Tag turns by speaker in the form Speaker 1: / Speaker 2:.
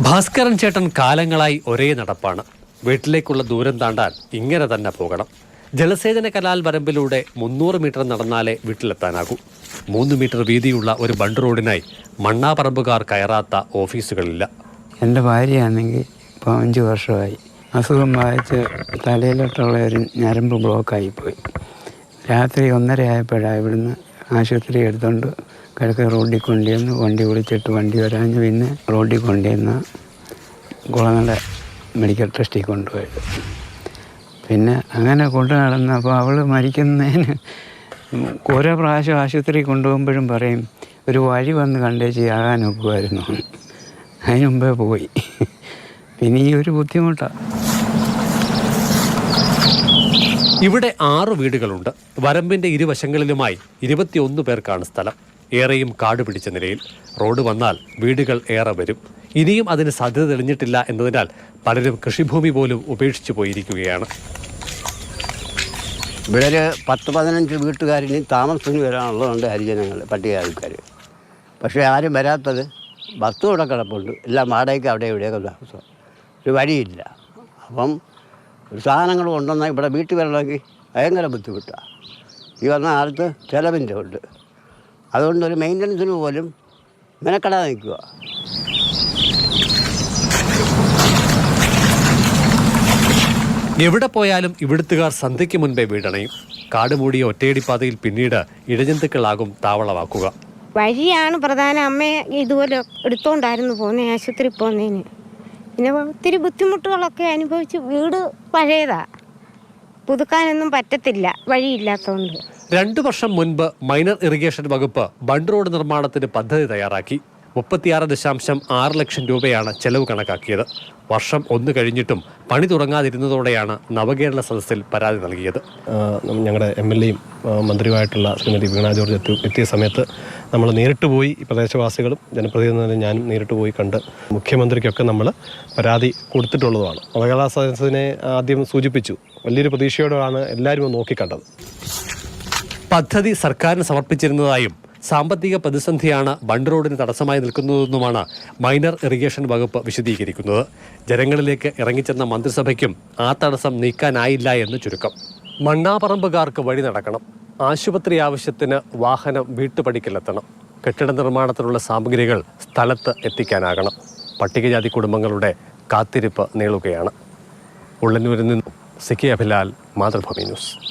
Speaker 1: ഭാസ്കരൻ ചേട്ടൻ കാലങ്ങളായി ഒരേ നടപ്പാണ്. വീട്ടിലേക്കുള്ള ദൂരം താണ്ടാൻ ഇങ്ങനെ തന്നെ പോകണം. ജലസേചന കനാൽ വരമ്പിലൂടെ മുന്നൂറ് മീറ്റർ നടന്നാലേ വീട്ടിലെത്താനാകൂ. മൂന്ന് മീറ്റർ വീതിയുള്ള ഒരു ബണ്ട് റോഡിനായി മണ്ണാപറമ്പുകാർ കയറാത്ത ഓഫീസുകളില്ല.
Speaker 2: എന്റെ ഭാര്യയാണെങ്കിൽ ഇപ്പോൾ അഞ്ച് വർഷമായി. അസുഖം ബാധിച്ച് തലയിലോട്ടുള്ള ഒരു ഞരമ്പ് ബ്ലോക്കായി പോയി. രാത്രി ഒന്നര ആയപ്പോഴാണ് ഇവിടുന്ന് ആശുപത്രി എടുത്തുകൊണ്ട് കിഴക്ക് റോഡിൽ കൊണ്ടുവന്ന് വണ്ടി വിളിച്ചിട്ട് വണ്ടി വരാഞ്ഞ് പിന്നെ റോഡിൽ കൊണ്ടുവന്ന് കുളങ്ങര മെഡിക്കൽ ട്രസ്റ്റിൽ കൊണ്ടുപോയത് പിന്നെ അങ്ങനെ കൊണ്ടു നടന്നപ്പോൾ അവൾ മരിക്കുന്നതിന് ഓരോ പ്രാവശ്യം ആശുപത്രി കൊണ്ടുപോകുമ്പോഴും പറയും ഒരു വഴി വന്ന് കണ്ടേച്ച് ചെയ്യാകാൻ ഒക്കുമായിരുന്നു അതിന് മുമ്പേ പോയി. പിന്നെ ഈ ഒരു ബുദ്ധിമുട്ടാണ്
Speaker 1: ഇവിടെ ആറ് വീടുകളുണ്ട്. വരമ്പിന്റെ ഇരുവശങ്ങളിലുമായി ഇരുപത്തിയൊന്ന് പേർക്കാണ് സ്ഥലം. ഏറെയും കാട് പിടിച്ച നിലയിൽ റോഡ് വന്നാൽ വീടുകൾ ഏറെ വരും. ഇനിയും അതിന് സാധ്യത തെളിഞ്ഞിട്ടില്ല എന്നതിനാൽ പലരും കൃഷിഭൂമി പോലും ഉപേക്ഷിച്ചു പോയിരിക്കുകയാണ്.
Speaker 3: ഇവിടെ ഒരു പത്ത് പതിനഞ്ച് വീട്ടുകാരിനി താമസത്തിന് വരാനുള്ളതുണ്ട് ഹരിജനങ്ങൾ പട്ടികജാതിക്കാർ പക്ഷേ ആരും വരാത്തത് ബസ് ഇവിടെ കിടപ്പുണ്ട്. എല്ലാം വാടകയ്ക്ക് അവിടെ ഇവിടെയൊക്കെ താമസം. ഒരു വഴിയില്ല. അപ്പം സാധനങ്ങൾ കൊണ്ടുവന്നാൽ ഇവിടെ വീട്ടിൽ വരണമെങ്കിൽ ഭയങ്കര ബുദ്ധിമുട്ടാണ് ഈ വന്ന കാലത്ത് ചിലവിന്റെ ഉണ്ട് അതുകൊണ്ട് ഒരു മെയിന്റനൻസിന് പോലും മെനക്കെടാതെ നിൽക്കുക
Speaker 1: എവിടെ പോയാലും ഇവിടുത്തുകാർ സന്ധ്യയ്ക്ക് മുൻപേ വീടണയും. കാടുമൂടിയ ഒറ്റയടിപ്പാതയിൽ പിന്നീട് ഇഴജന്തുക്കളാകും താവളമാക്കുക.
Speaker 4: വഴിയാണ് പ്രധാന അമ്മയെ ഇതുപോലെ എടുത്തോണ്ടായിരുന്നു പോകുന്നത് ആശുപത്രി പോകുന്നതിന് പിന്നെ ഒത്തിരി ബുദ്ധിമുട്ടുകളൊക്കെ അനുഭവിച്ച് വീട് പഴയതാ. പുതുക്കാനൊന്നും പറ്റത്തില്ല വഴിയില്ലാത്തതുകൊണ്ട്
Speaker 1: രണ്ടു വർഷം മുൻപ് മൈനർ ഇറിഗേഷൻ വകുപ്പ് ബണ്ട് റോഡ് നിർമ്മാണത്തിന് പദ്ധതി തയ്യാറാക്കി. മുപ്പത്തിയാറ് ദശാംശം ആറ് ലക്ഷം രൂപയാണ് ചെലവ് കണക്കാക്കിയത്. വർഷം ഒന്ന് കഴിഞ്ഞിട്ടും പണി തുടങ്ങാതിരുന്നതോടെയാണ് നവകേരള സദസ്സിൽ പരാതി നൽകിയത്.
Speaker 5: ഞങ്ങളുടെ എം എൽ എയും മന്ത്രിയുമായിട്ടുള്ള ശ്രീമതി വീണ ജോർജ് എത്തി എത്തിയ സമയത്ത് നമ്മൾ നേരിട്ട് പോയി ഈ പ്രദേശവാസികളും ജനപ്രതിനിധികളും ഞാനും നേരിട്ട് പോയി കണ്ട് മുഖ്യമന്ത്രിക്കൊക്കെ നമ്മൾ പരാതി കൊടുത്തിട്ടുള്ളതുമാണ്. അവകാശ സദസ്സിനെ ആദ്യം സൂചിപ്പിച്ചു. വലിയൊരു പ്രതീക്ഷയോടെയാണ് എല്ലാവരും നോക്കിക്കണ്ടത്.
Speaker 1: പദ്ധതി സർക്കാരിന് സമർപ്പിച്ചിരുന്നതായും സാമ്പത്തിക പ്രതിസന്ധിയാണ് ബണ്ട് റോഡിന് തടസ്സമായി നിൽക്കുന്നതെന്നുമാണ് മൈനർ ഇറിഗേഷൻ വകുപ്പ് വിശദീകരിക്കുന്നത്. ജനങ്ങളിലേക്ക് ഇറങ്ങിച്ചെന്ന മന്ത്രിസഭയ്ക്കും ആ തടസ്സം നീക്കാനായില്ല എന്ന് ചുരുക്കം. മണ്ണാപറമ്പുകാർക്ക് വഴി നടക്കണം. ആശുപത്രി ആവശ്യത്തിന് വാഹനം വീട്ടുപടിക്കലെത്തണം. കെട്ടിട നിർമ്മാണത്തിനുള്ള സാമഗ്രികൾ സ്ഥലത്ത് എത്തിക്കാനാകണം. പട്ടികജാതി കുടുംബങ്ങളുടെ കാത്തിരിപ്പ് നീളുകയാണ്. ഉള്ളന്നൂരിൽ നിന്നും സിക്കി അഭിലാൽ മാതൃഭൂമി ന്യൂസ്.